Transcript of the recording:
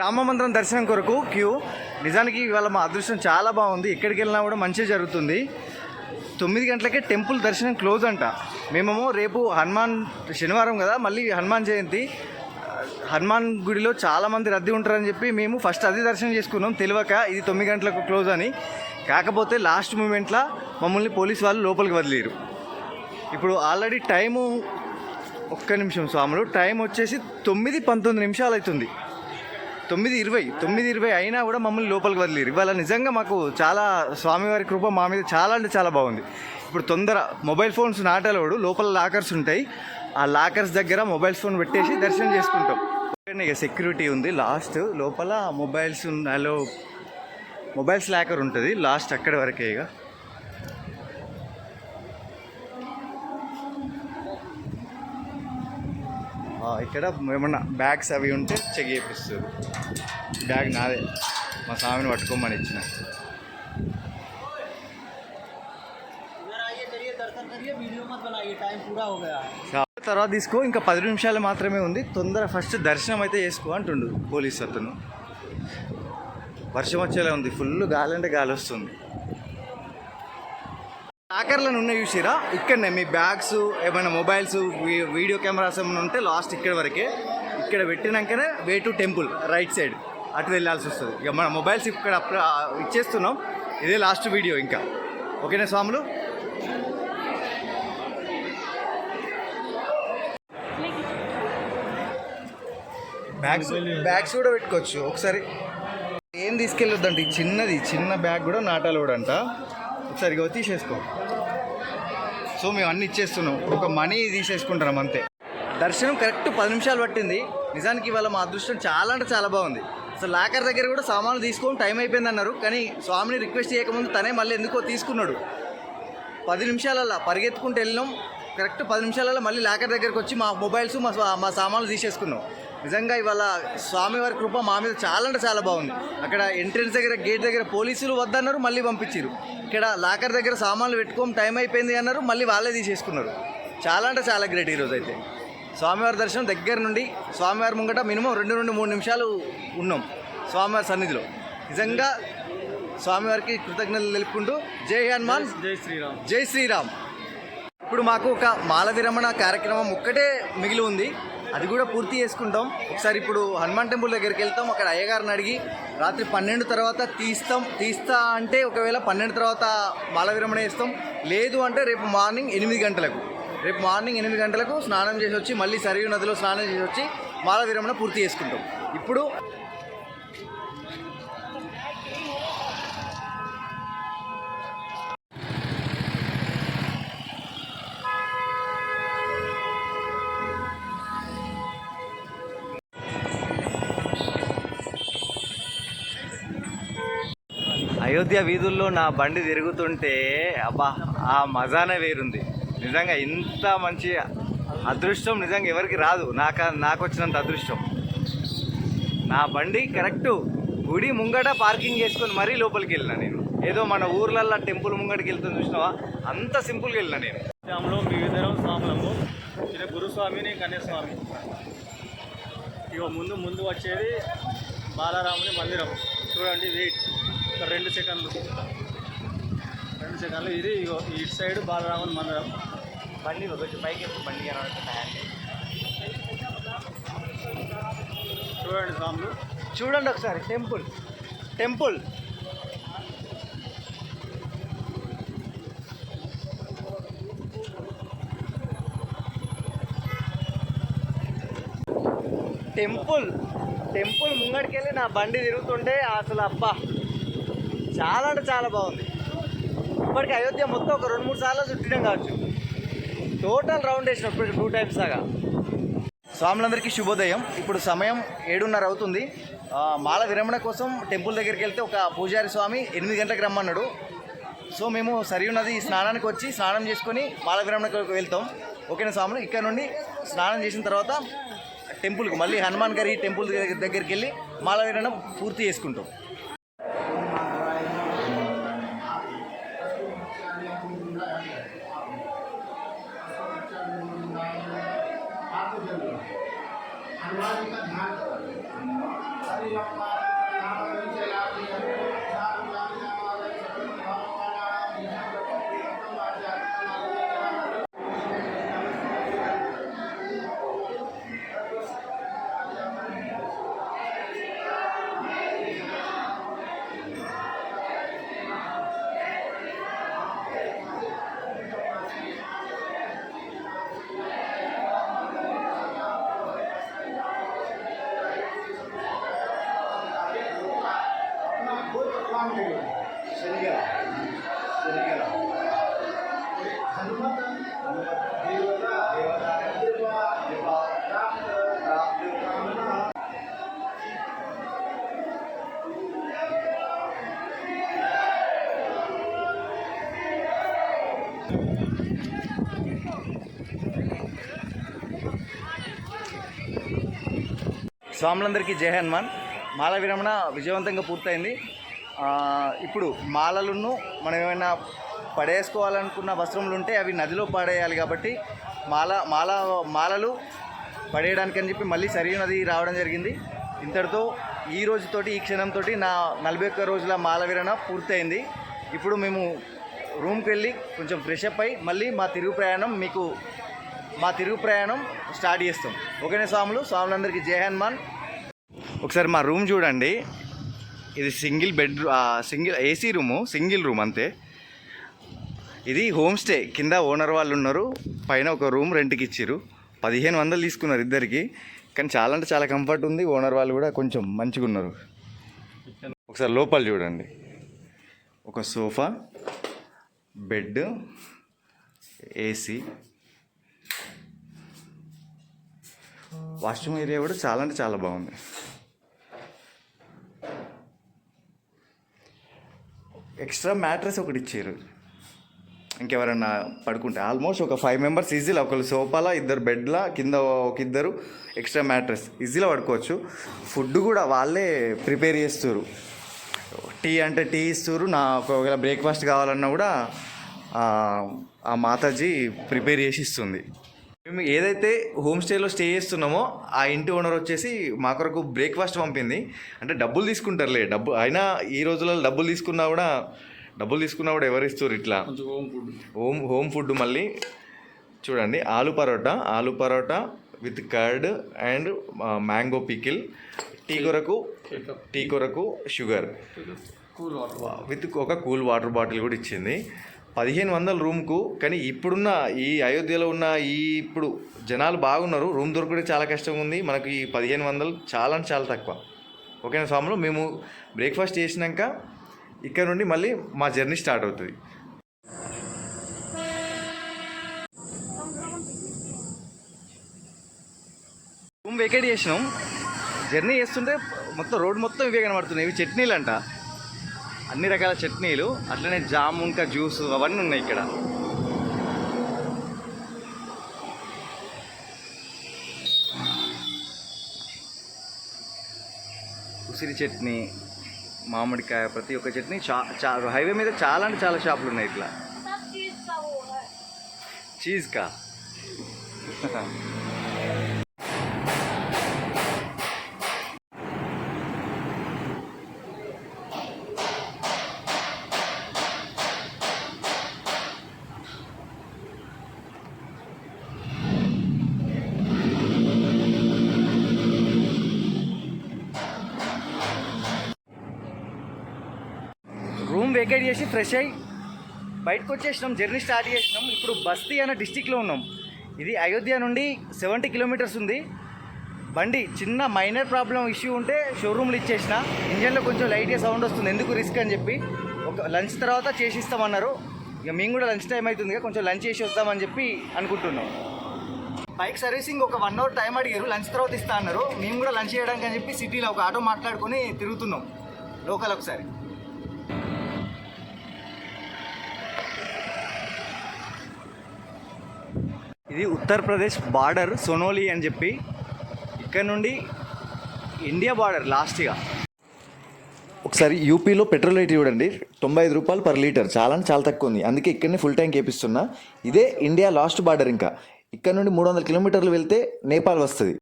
రామ మందిరం దర్శనం కొరకు క్యూ. నిజానికి ఇవాళ మా అదృష్టం చాలా బాగుంది. ఎక్కడికి వెళ్ళినా కూడా మంచిగా జరుగుతుంది. తొమ్మిది గంటలకే టెంపుల్ దర్శనం క్లోజ్ అంట. మేమేమో రేపు హనుమాన్ శనివారం కదా మళ్ళీ హనుమాన్ జయంతి. హనుమాన్ గుడిలో చాలామంది రద్దీ ఉంటారని చెప్పి మేము ఫస్ట్ అది దర్శనం చేసుకున్నాం. తెలియక ఇది తొమ్మిది గంటలకు క్లోజ్ అని. కాకపోతే లాస్ట్ మూమెంట్లో మమ్మల్ని పోలీస్ వాళ్ళు లోపలికి వదిలేరు. ఇప్పుడు ఆల్రెడీ టైము ఒక్క నిమిషం స్వాములు. టైం వచ్చేసి తొమ్మిది పంతొమ్మిది నిమిషాలు అవుతుంది. తొమ్మిది ఇరవై తొమ్మిది ఇరవై అయినా కూడా మమ్మల్ని లోపలికి వదిలేరు. ఇవాళ నిజంగా మాకు చాలా స్వామివారి కృప మా మీద చాలా అంటే చాలా బాగుంది. ఇప్పుడు తొందర మొబైల్ ఫోన్స్ నాటలోడు లోపల లాకర్స్ ఉంటాయి. ఆ లాకర్స్ దగ్గర మొబైల్ ఫోన్ పెట్టేసి దర్శనం చేసుకుంటాం. ఇక సెక్యూరిటీ ఉంది. లాస్ట్ లోపల మొబైల్స్ హలో మొబైల్స్ లాకర్ ఉంటుంది. లాస్ట్ అక్కడి వరకే ఇక. ఇక్కడ ఏమన్నా బ్యాగ్స్ అవి ఉంటే చెక్ చేపిస్తారు బ్యాగ్ నాదే. మా స్వామిని పట్టుకోమని ఇచ్చిన. తర్వాత తీసుకో ఇంకా పది నిమిషాలు మాత్రమే ఉంది. తొందర ఫస్ట్ దర్శనం అయితే చేసుకో అంటుండు పోలీస్ అతను. వర్షం వచ్చేలా ఉంది. ఫుల్ గాలి అంటే గాలి వస్తుంది. లాకర్లను ఉన్న చూసిరా? ఇక్కడనే మీ బ్యాగ్స్ ఏమైనా మొబైల్స్ వీ- వీడియో కెమెరాస్ ఏమైనా ఉంటే లాస్ట్ ఇక్కడ వరకే. ఇక్కడ పెట్టినాకనే way to temple right side. అటు వెళ్ళాల్సి వస్తుంది. ఇక మన మొబైల్స్ ఇక్కడ ఇచ్చేస్తున్నాం. ఇదే లాస్ట్ వీడియో ఇంకా. ఓకేనా స్వాములు? బ్యాగ్స్ బ్యాగ్స్ కూడా పెట్టుకోవచ్చు. ఒకసారి. ఏం తీసుకెళ్ళొద్దంట? చిన్నది చిన్న బ్యాగ్ కూడా నాటాలు కూడా అంట ఒకసారి ఇగో తీసేసుకో. సో మేము అన్ని ఇచ్చేస్తున్నాం. ఒక మనీ తీసేసుకుంటున్నాం అంతే. దర్శనం కరెక్ట్ పది నిమిషాలు పట్టింది. నిజానికి ఇవాళ మా అదృష్టం చాలా అంటే చాలా బాగుంది. సో లాకర్ దగ్గర కూడా సామాన్లు తీసుకోవడం టైం అయిపోయింది అన్నారు. కానీ స్వామిని రిక్వెస్ట్ చేయకముందు తనే మళ్ళీ ఎందుకో తీసుకున్నాడు. పది నిమిషాలలో పరిగెత్తుకుంటూ వెళ్ళినాం. కరెక్ట్ పది నిమిషాలలో మళ్ళీ లాకర్ దగ్గరకు వచ్చి మా మొబైల్స్ మా మా సామాన్లు తీసేసుకున్నాం. నిజంగా ఇవాళ స్వామివారి కృప మా మీద చాలా అంటే చాలా బాగుంది. అక్కడ ఎంట్రన్స్ దగ్గర గేట్ దగ్గర పోలీసులు వద్దన్నారు మళ్ళీ పంపించారు ఇక్కడ లాకర్ దగ్గర సామాన్లు పెట్టుకోము టైం అయిపోయింది అన్నారు మళ్ళీ వాళ్ళే తీసేసుకున్నారు. చాలా అంటే చాలా గ్రేట్ ఈరోజు అయితే. స్వామివారి దర్శనం దగ్గర నుండి స్వామివారి ముంగట మినిమం రెండు నుండి మూడు నిమిషాలు ఉన్నాం స్వామివారి సన్నిధిలో. నిజంగా స్వామివారికి కృతజ్ఞతలు తెలుపుకుంటూ జై హనుమాన్ జై శ్రీరామ్. జై శ్రీరామ్. ఇప్పుడు మాకు ఒక మాల విరమణ కార్యక్రమం ఒక్కటే మిగిలి ఉంది. అది కూడా పూర్తి చేసుకుంటాం. ఒకసారి ఇప్పుడు హనుమాన్ టెంపుల్ దగ్గరికి వెళ్తాం. అక్కడ అయ్యగారిని అడిగి రాత్రి పన్నెండు తర్వాత తీస్తాం. తీస్తా అంటే ఒకవేళ పన్నెండు తర్వాత మాల విరమణ చేస్తాం. లేదు అంటే రేపు మార్నింగ్ ఎనిమిది గంటలకు. రేపు మార్నింగ్ ఎనిమిది గంటలకు స్నానం చేసి వచ్చి మళ్ళీ సరియు నదిలో స్నానం చేసి వచ్చి మాల విరమణ పూర్తి చేసుకుంటాం. ఇప్పుడు అయోధ్య వీధుల్లో నా బండి తిరుగుతుంటే అబ్బా ఆ మజానే వేరుంది. నిజంగా ఇంత మంచి అదృష్టం నిజంగా ఎవరికి రాదు. నాకు నాకు వచ్చినంత అదృష్టం. నా బండి కరెక్ట్ గుడి ముంగట పార్కింగ్ చేసుకొని మరీ లోపలికి వెళ్ళిన నేను. ఏదో మన ఊర్లల్లో టెంపుల్ ముంగడికి వెళ్తుంది చూసినావా? అంత సింపుల్గా వెళ్ళిన నేను. శ్యామలో మీ స్వాములము. ఇది గురుస్వామిని కన్యాస్వామి. ఇక ముందు ముందు వచ్చేది బాలరాముని మందిరం. చూడండి వెయిట్. ఒక రెండు సెకండ్లు. రెండు సెకండ్లు. ఇది ఇగో ఇటు సైడ్ బాలరామన్ మందిరం బండి కొంచెం పైకి బండి కనబడుతుంది. చూడండి స్వాములు చూడండి ఒకసారి. టెంపుల్. టెంపుల్. టెంపుల్. టెంపుల్ ముంగడికి వెళ్ళి నా బండి తిరుగుతుంటే అసలు అబ్బా. చాలా అంటే చాలా బాగుంది. ఇప్పటికి అయోధ్య మొత్తం ఒక రెండు మూడు సార్లు చుట్టడం కావచ్చు. టోటల్ రౌండ్ వేసిన ఇప్పుడు టూ టైమ్స్ దాకా స్వాములందరికీ శుభోదయం. ఇప్పుడు సమయం ఏడున్నర అవుతుంది. మాల విరమణ కోసం టెంపుల్ దగ్గరికి వెళ్తే ఒక పూజారి స్వామి ఎనిమిది గంటలకు రమ్మన్నాడు. సో మేము సరియు నది స్నానానికి వచ్చి స్నానం చేసుకొని మాల విరమణకు వెళ్తాం. ఓకేనా స్వాములు? ఇక్కడ నుండి స్నానం చేసిన తర్వాత టెంపుల్కి మళ్ళీ హనుమాన్ గారి టెంపుల్ దగ్గర- దగ్గరికి వెళ్ళి మాల విరమణ పూర్తి చేసుకుంటాం. స్వాములందరికీ జై హనుమాన్. మాల విరమణ విజయవంతంగా పూర్తయింది. ఇప్పుడు మాలలను మనం ఏమైనా పడేసుకోవాలనుకున్న వస్త్రములు ఉంటే అవి నదిలో పడేయాలి కాబట్టి మాల మాల మాలలు పడేయడానికి అని చెప్పి మళ్ళీ సరియు నది రావడం జరిగింది. ఇంతటితో ఈ రోజుతోటి ఈ క్షణంతో నా నలభై ఒక్క రోజుల మాల విరణ పూర్తయింది. ఇప్పుడు మేము రూమ్కి వెళ్ళి కొంచెం ఫ్రెష్ అప్ అయి మళ్ళీ మా తిరుగు ప్రయాణం మీకు మా తిరుగు ప్రయాణం స్టార్ట్ చేస్తాం. ఓకేనా స్వాములు? స్వాములందరికీ జయ హనుమాన్. ఒకసారి మా రూమ్ చూడండి. ఇది single bed single AC room single room అంతే. ఇది హోమ్ స్టే. కింద ఓనర్ వాళ్ళు ఉన్నారు పైన ఒక రూమ్ రెంట్కి ఇచ్చారు పదిహేను వందలు తీసుకున్నారు ఇద్దరికి. కానీ చాలా అంటే చాలా కంఫర్ట్ ఉంది. ఓనర్ వాళ్ళు కూడా కొంచెం మంచిగా ఉన్నారు ఒకసారి లోపల చూడండి. ఒక sofa bed AC. Washroom area కూడా చాలా అంటే చాలా బాగుంది. ఎక్స్ట్రా మ్యాట్రెస్ ఒకటి ఇచ్చారు ఇంకెవరన్నా పడుకుంటే ఆల్మోస్ట్ ఒక ఫైవ్ మెంబర్స్ ఈజీలో ఒకళ్ళు సోఫాల ఇద్దరు బెడ్లా కింద ఒక ఇద్దరు ఎక్స్ట్రా మ్యాట్రెస్ ఈజీలో పడుకోవచ్చు. ఫుడ్ కూడా వాళ్ళే ప్రిపేర్ చేస్తారు. టీ అంటే టీ ఇస్తారు. నా ఒకవేళ బ్రేక్ఫాస్ట్ కావాలన్నా కూడా ఆ, ఆ మాతాజీ ప్రిపేర్ చేసి ఇస్తుంది. మేము ఏదైతే హోమ్ స్టేలో స్టే చేస్తున్నామో ఆ ఇంటి ఓనర్ వచ్చేసి మా కొరకు బ్రేక్ఫాస్ట్ పంపింది. అంటే డబ్బులు తీసుకుంటారులే. డబ్బు అయినా ఈ రోజులలో డబ్బులు తీసుకున్నా కూడా డబ్బులు తీసుకున్నా కూడా ఎవరు ఇస్తారు ఇట్లా? Home food home home food మళ్ళీ చూడండి aloo paratha aloo paratha with curd and mango pickle tea కొరకు టీ కొరకు షుగర్ కూల్ వాటర్ విత్ ఒక కూల్ వాటర్ బాటిల్ కూడా ఇచ్చింది. పదిహేను వందల రూమ్కు కానీ ఇప్పుడున్న ఈ అయోధ్యలో ఉన్న ఈ ఇప్పుడు జనాలు బాగున్నారు. రూమ్ దొరకడం చాలా కష్టం ఉంది. మనకు ఈ పదిహేను వందలు చాలా అంటే చాలా తక్కువ. ఓకేనా స్వాములు? మేము బ్రేక్ఫాస్ట్ చేసినాక ఇక్కడ నుండి మళ్ళీ మా జర్నీ స్టార్ట్ అవుతుంది. రూమ్ వేకేట్ చేసినాం. జర్నీ చేస్తుంటే మొత్తం రోడ్ మొత్తం ఇవే కనబడుతున్నాయి. ఇవి చట్నీలు అంట. అన్ని రకాల చట్నీలు అట్లనే జామున్ ఇంకా జ్యూస్ అవన్నీ ఉన్నాయి ఇక్కడ. ఉసిరి చట్నీ మామిడికాయ ప్రతి ఒక్క చట్నీ చా హైవే మీద చాలా అంటే చాలా షాపులు ఉన్నాయి ఇట్లా. చీజ్ కా రూమ్ వేకేట్ చేసి ఫ్రెష్ అయ్యి బయటకు వచ్చేసినాం జర్నీ స్టార్ట్ చేసినాం. ఇప్పుడు బస్తీ అనే డిస్టిక్లో ఉన్నాం. ఇది అయోధ్య నుండి సెవెంటీ కిలోమీటర్స్ ఉంది. బండి చిన్న మైనర్ ప్రాబ్లం ఇష్యూ ఉంటే షోరూమ్లు ఇచ్చేసిన. ఇంజన్లో కొంచెం లైట్గా సౌండ్ వస్తుంది. ఎందుకు రిస్క్ అని చెప్పి ఒక లంచ్ తర్వాత చేసిస్తామన్నారు. ఇక మేము కూడా లంచ్ టైం అవుతుంది. కొంచెం లంచ్ చేసి వద్దామని చెప్పి అనుకుంటున్నాం. బైక్ సర్వీసింగ్ ఒక వన్ అవర్ టైం అడిగారు. లంచ్ తర్వాత ఇస్తా అన్నారు. మేము కూడా లంచ్ చేయడానికి అని చెప్పి సిటీలో ఒక ఆటో మాట్లాడుకొని తిరుగుతున్నాం. లోకల్ ఒకసారి. ఇది ఉత్తరప్రదేశ్ బార్డర్ సోనోలి అని చెప్పి. ఇక్కడ నుండి ఇండియా బార్డర్ లాస్ట్గా. ఒకసారి యూపీలో పెట్రోల్ రేట్ చూడండి. తొంభై ఐదు రూపాయలు పర్ లీటర్. చాలా చాలా తక్కువ ఉంది. అందుకే ఇక్కడనే ఫుల్ ట్యాంక్ వేపిస్తున్నా. ఇదే ఇండియా లాస్ట్ బార్డర్ ఇంకా. ఇక్కడ నుండి మూడు వందల కిలోమీటర్లు వెళ్తే నేపాల్ వస్తుంది.